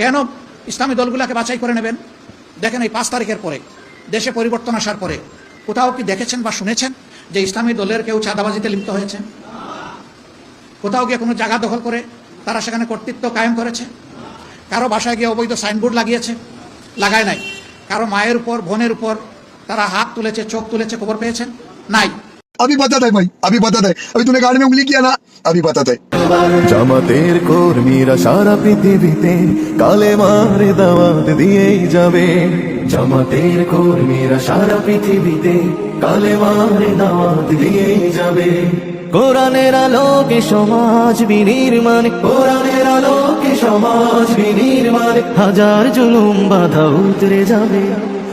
কেন ইসলামী দলগুলোকে বাছাই করে নেবেন? দেখেন এই পাঁচ তারিখের পরে, দেশে পরিবর্তন আসার পরে, কোথাও কি দেখেছেন বা শুনেছেন যে ইসলামী দলের কেউ চাঁদাবাজিতে লিপ্ত হয়েছে? কোথাও গিয়ে কোনো জায়গা দখল করে তারা সেখানে কর্তৃত্ব কায়েম করেছে? কারও বাসায় গিয়ে অবৈধ সাইনবোর্ড লাগিয়েছে? লাগায় নাই। কারও মায়ের উপর, বোনের উপর তারা হাত তুলেছে, চোখ তুলেছে, খবর পেয়েছেন? নাই। अभी बताता है भाई अभी बताता है अभी तूने गाड़ी में उंगली किया ना अभी बताता है জামাতের কর্মীরা সারা পৃথিবীতে কালে মারে দাওয়াত দিয়েই যাবে জামাতের কর্মীরা সারা পৃথিবীতে কালে মারে দাওয়াত দিয়েই যাবে কোরআনের আলোকে সমাজ বিনির্মাণ কোরআনের আলোকে সমাজ বিনির্মাণ হাজার জুলুম বাধা উতরে যাবে